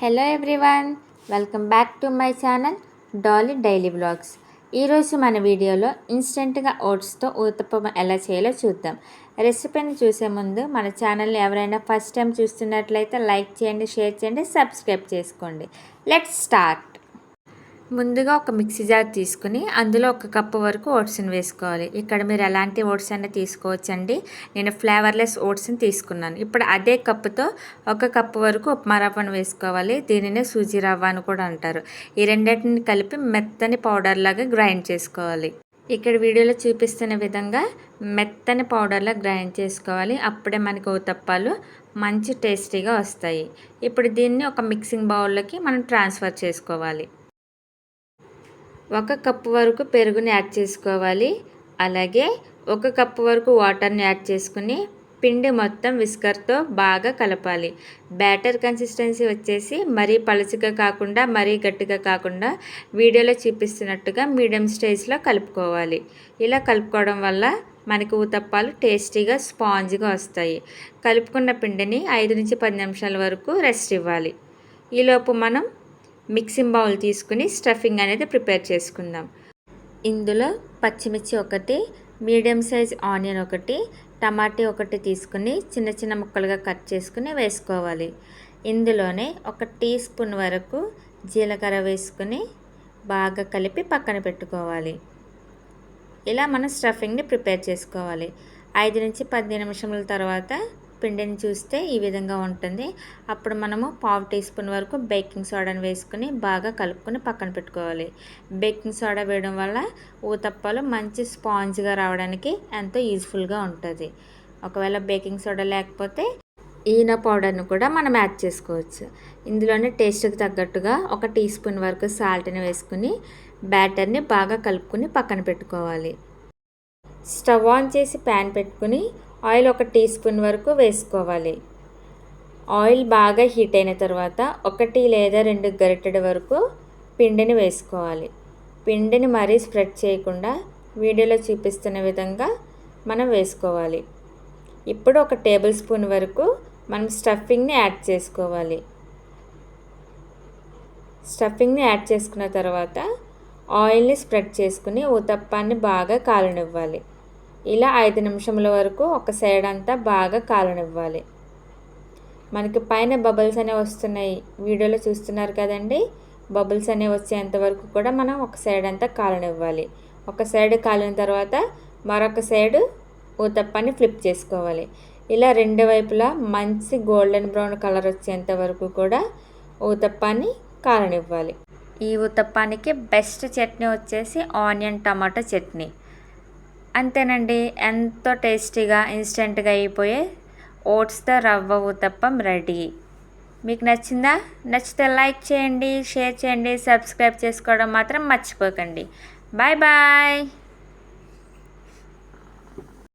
Hello everyone welcome back to my channel Dolly daily blogs ఈరోజు మన వీడియోలో ఇన్స్టెంట్గా ఓట్స్తో ఊతప్పం ఎలా చేయాలో చూద్దాం. రెసిపీని చూసే ముందు మన ఛానల్ని ఎవరైనా ఫస్ట్ టైం చూస్తున్నట్లయితే లైక్ చేయండి షేర్ చేయండి సబ్స్క్రైబ్ చేసుకోండి. Let's start. ముందుగా ఒక మిక్సీ జార్ తీసుకుని అందులో ఒక కప్పు వరకు ఓట్స్ని వేసుకోవాలి. ఇక్కడ మీరు ఎలాంటి ఓట్స్ అయినా తీసుకోవచ్చండి. నేను ఫ్లేవర్లెస్ ఓట్స్ని తీసుకున్నాను. ఇప్పుడు అదే కప్పుతో ఒక కప్పు వరకు ఉప్మా రవ్వను వేసుకోవాలి. దీనినే సూజీ రవ్వ అని కూడా అంటారు. ఈ రెండింటిని కలిపి మెత్తని పౌడర్ లాగా గ్రైండ్ చేసుకోవాలి. ఇక్కడ వీడియోలో చూపిస్తున్న విధంగా మెత్తని పౌడర్లా గ్రైండ్ చేసుకోవాలి. అప్పుడే మనకు ఊతప్పాలు మంచి టేస్టీగా వస్తాయి. ఇప్పుడు దీన్ని ఒక మిక్సింగ్ బౌల్లోకి మనం ట్రాన్స్ఫర్ చేసుకోవాలి. ఒక కప్పు వరకు పెరుగుని యాడ్ చేసుకోవాలి. అలాగే ఒక కప్పు వరకు వాటర్ని యాడ్ చేసుకుని పిండి మొత్తం విస్కర్తో బాగా కలపాలి. బ్యాటర్ కన్సిస్టెన్సీ వచ్చేసి మరీ పలుచగా కాకుండా మరీ గట్టిగా కాకుండా వీడియోలో చూపిస్తున్నట్టుగా మీడియం స్టేజ్లో కలుపుకోవాలి. ఇలా కలుపుకోవడం వల్ల మనకి ఊతప్పాలు టేస్టీగా స్పాంజ్గా వస్తాయి. కలుపుకున్న పిండిని ఐదు నుంచి పది నిమిషాల వరకు రెస్ట్ ఇవ్వాలి. ఈలోపు మనం మిక్సింగ్ బౌల్ తీసుకుని స్టఫింగ్ అనేది ప్రిపేర్ చేసుకుందాం. ఇందులో పచ్చిమిర్చి ఒకటి మీడియం సైజ్ ఆనియన్ ఒకటి టమాటీ ఒకటి తీసుకుని చిన్న చిన్న ముక్కలుగా కట్ చేసుకుని వేసుకోవాలి. ఇందులోనే ఒక టీ స్పూన్ వరకు జీలకర్ర వేసుకుని బాగా కలిపి పక్కన పెట్టుకోవాలి. ఇలా మనం స్టఫింగ్ని ప్రిపేర్ చేసుకోవాలి. ఐదు నుంచి పది నిమిషముల తర్వాత పిండిని చూస్తే ఈ విధంగా ఉంటుంది. అప్పుడు మనము పావు టీ స్పూన్ వరకు బేకింగ్ సోడాని వేసుకుని బాగా కలుపుకొని పక్కన పెట్టుకోవాలి. బేకింగ్ సోడా వేయడం వల్ల ఊతప్పాలు మంచి స్పాంజ్గా రావడానికి ఎంతో యూజ్ఫుల్గా ఉంటుంది. ఒకవేళ బేకింగ్ సోడా లేకపోతే ఈన పౌడర్ని కూడా మనం యాడ్ చేసుకోవచ్చు. ఇందులోనే టేస్ట్కి తగ్గట్టుగా ఒక టీ స్పూన్ వరకు సాల్ట్ని వేసుకుని బ్యాటర్ని బాగా కలుపుకొని పక్కన పెట్టుకోవాలి. స్టవ్ ఆన్ చేసి ప్యాన్ పెట్టుకుని ఆయిల్ ఒక టీ స్పూన్ వరకు వేసుకోవాలి. ఆయిల్ బాగా హీట్ అయిన తర్వాత ఒకటి లేదా రెండు గరిటెడు వరకు పిండిని వేసుకోవాలి. పిండిని మరీ స్ప్రెడ్ చేయకుండా వీడియోలో చూపిస్తున్న విధంగా మనం వేసుకోవాలి. ఇప్పుడు ఒక టేబుల్ స్పూన్ వరకు మనం స్టఫింగ్ని యాడ్ చేసుకోవాలి. స్టఫింగ్ని యాడ్ చేసుకున్న తర్వాత ఆయిల్ని స్ప్రెడ్ చేసుకుని ఉతప్పాన్ని బాగా కాలనివ్వాలి. ఇలా ఐదు నిమిషముల వరకు ఒక సైడ్ అంతా బాగా కాలనివ్వాలి. మనకి పైన బబుల్స్ అనేవి వస్తున్నాయి. వీడియోలో చూస్తున్నారు కదండి? బబుల్స్ అనేవి వచ్చేంత వరకు కూడా మనం ఒక సైడ్ అంతా కాలనివ్వాలి. ఒక సైడ్ కాలిన తర్వాత మరొక సైడ్ ఊతప్పాన్ని ఫ్లిప్ చేసుకోవాలి. ఇలా రెండు వైపులా మంచి గోల్డెన్ బ్రౌన్ కలర్ వచ్చేంత వరకు కూడా ఊతప్పాన్ని కాలనివ్వాలి. ఈ ఊతప్పానికి బెస్ట్ చట్నీ వచ్చేసి ఆనియన్ టమాటో చట్నీ. అంతేనండి ఎంతో టేస్టీగా ఇన్స్టెంట్గా అయిపోయే ఓట్స్తో రవ్వ ఊతప్పం రెడీ. మీకు నచ్చిందా? నచ్చితే లైక్ చేయండి షేర్ చేయండి సబ్స్క్రైబ్ చేసుకోవడం మాత్రం మర్చిపోకండి. Bye bye!